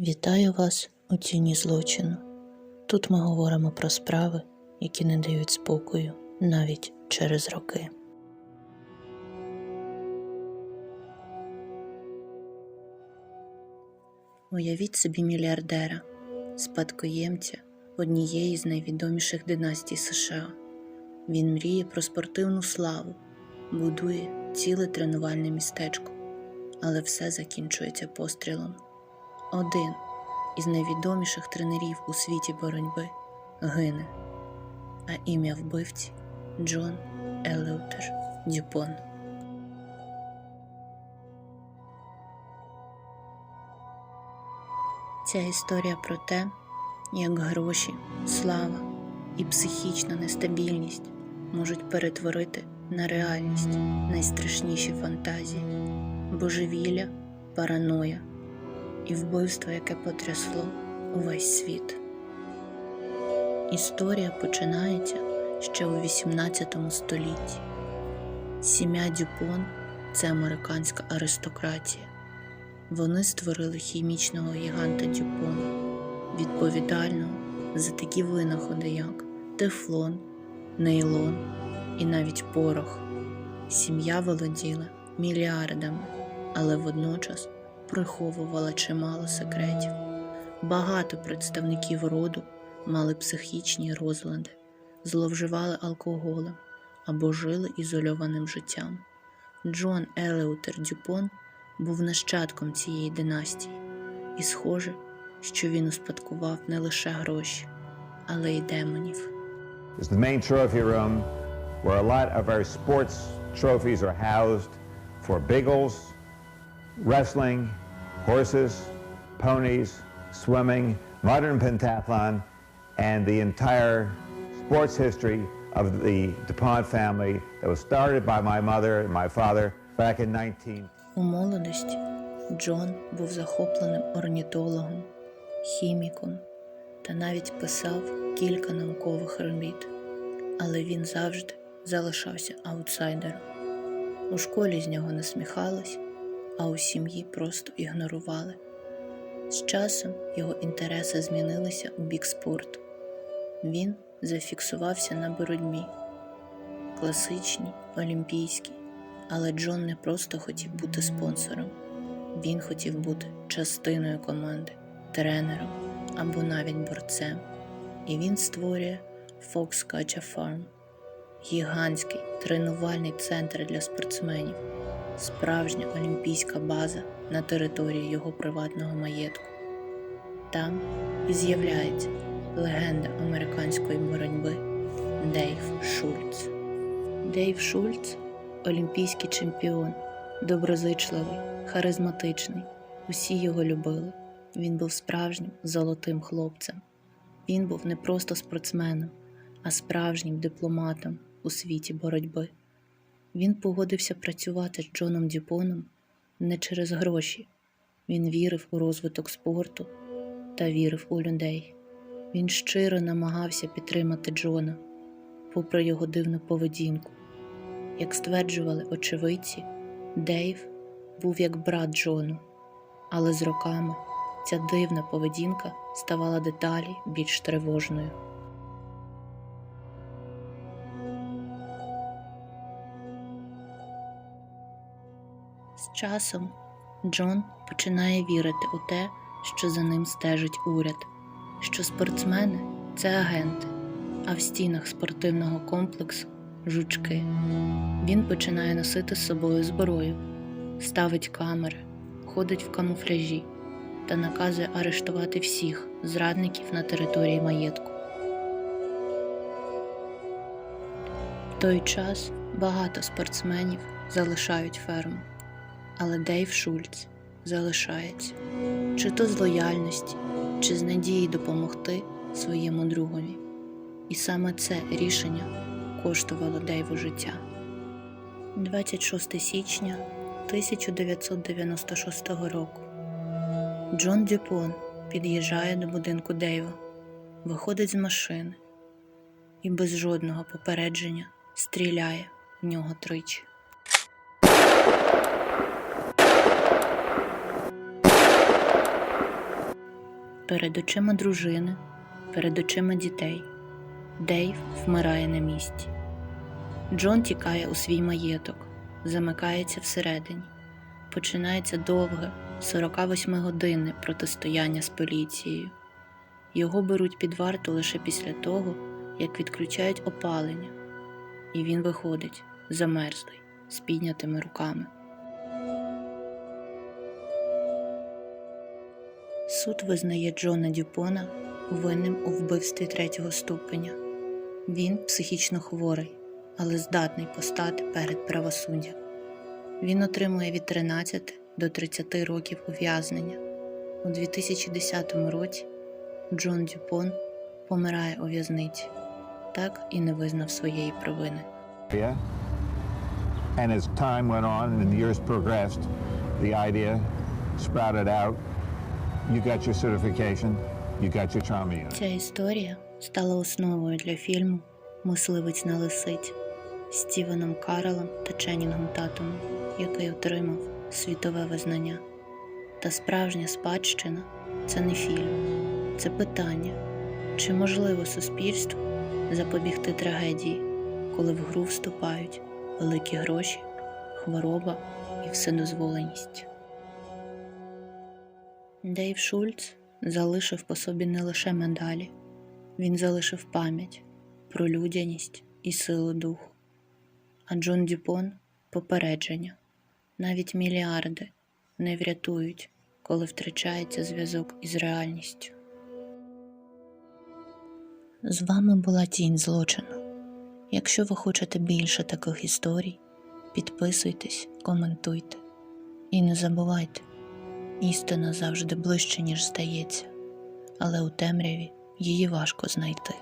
Вітаю вас у тіні злочину. Тут ми говоримо про справи, які не дають спокою навіть через роки. Уявіть собі мільярдера, спадкоємця однієї з найвідоміших династій США. Він мріє про спортивну славу, будує ціле тренувальне містечко, але все закінчується пострілом. Один із найвідоміших тренерів у світі боротьби гине, а ім'я вбивці Джон Елеутер Дюпон. Ця історія про те, як гроші, слава і психічна нестабільність можуть перетворити на реальність найстрашніші фантазії, божевілля, параноя і вбивство, яке потрясло увесь світ. Історія починається ще у 18 столітті. Сім'я Дюпон це американська аристократія. Вони створили хімічного гіганта Дюпон, відповідального за такі винаходи, як тефлон, нейлон і навіть порох. Сім'я володіла мільярдами, але водночас приховувала чимало секретів. Багато представників роду мали психічні розлади, зловживали алкоголем або жили ізольованим життям. Джон Елеутер Дюпон був нащадком цієї династії, і схоже, що він успадкував не лише гроші, але й демонів. is the main trophy room where a lot of our sports trophies are housed for bagels, wrestling, horses, ponies, swimming, modern pentathlon, and the entire sports history of the DuPont family that was started by my mother and my father back in 19. У молодості Джон був захопленим орнітологом, хіміком та навіть писав кілька наукових робіт, але він завжди залишався аутсайдером. У школі з нього насміхались, а у сім'ї просто ігнорували. З часом його інтереси змінилися у бік спорту. Він зафіксувався на боротьбі, класичній, олімпійській, але Джон не просто хотів бути спонсором, він хотів бути частиною команди, тренером або навіть борцем. І він створює Fox Catcher Farm – гігантський тренувальний центр для спортсменів, справжня олімпійська база на території його приватного маєтку. Там і з'являється легенда американської боротьби Дейв Шульц. Дейв Шульц олімпійський чемпіон, доброзичливий, харизматичний. Усі його любили. Він був справжнім золотим хлопцем. Він був не просто спортсменом, а справжнім дипломатом у світі боротьби. Він погодився працювати з Джоном Дюпоном не через гроші. Він вірив у розвиток спорту та вірив у людей. Він щиро намагався підтримати Джона, попри його дивну поведінку. Як стверджували очевидці, Дейв був як брат Джону, але з роками ця дивна поведінка ставала деталі більш тривожною. Часом Джон починає вірити у те, що за ним стежить уряд, що спортсмени це агенти, а в стінах спортивного комплексу жучки. Він починає носити з собою зброю, ставить камери, ходить в камуфляжі та наказує арештувати всіх зрадників на території маєтку. В той час багато спортсменів залишають ферму, але Дейв Шульц залишається чи то з лояльності, чи з надії допомогти своєму другові. І саме це рішення коштувало Дейву життя. 26 січня 1996 року Джон Дюпон під'їжджає до будинку Дейва, виходить з машини і без жодного попередження стріляє в нього тричі. Перед очима дружини, перед очима дітей. Дейв вмирає на місці. Джон тікає у свій маєток, замикається всередині. Починається довге 48-годинне протистояння з поліцією. Його беруть під варту лише після того, як відключають опалення, і він виходить замерзлий, з піднятими руками. Суд визнає Джона Дюпона винним у вбивстві третього ступеня. Він психічно хворий, але здатний постати перед правосуддям. Він отримує від 13 до 30 років ув'язнення. У 2010 році Джон Дюпон помирає у в'язниці, так і не визнав своєї провини. Yeah. And as time went on and years progressed, the idea sprouted out. You got your certification, you got your trauma unit. Ця історія стала основою для фільму Мисливець на лисиць з Стівеном Карелом та Ченінгом Татумом, який отримав світове визнання. Та справжня спадщина це не фільм, це питання, чи можливо суспільству запобігти трагедії, коли в гру вступають великі гроші, хвороба і вседозволеність. Дейв Шульц залишив по собі не лише медалі, він залишив пам'ять про людяність і силу духу. А Джон Дюпон попередження. Навіть мільярди не врятують, коли втрачається зв'язок із реальністю. З вами була Тінь злочину. Якщо ви хочете більше таких історій, підписуйтесь, коментуйте і не забувайте. Істина завжди ближче, ніж здається, але у темряві її важко знайти.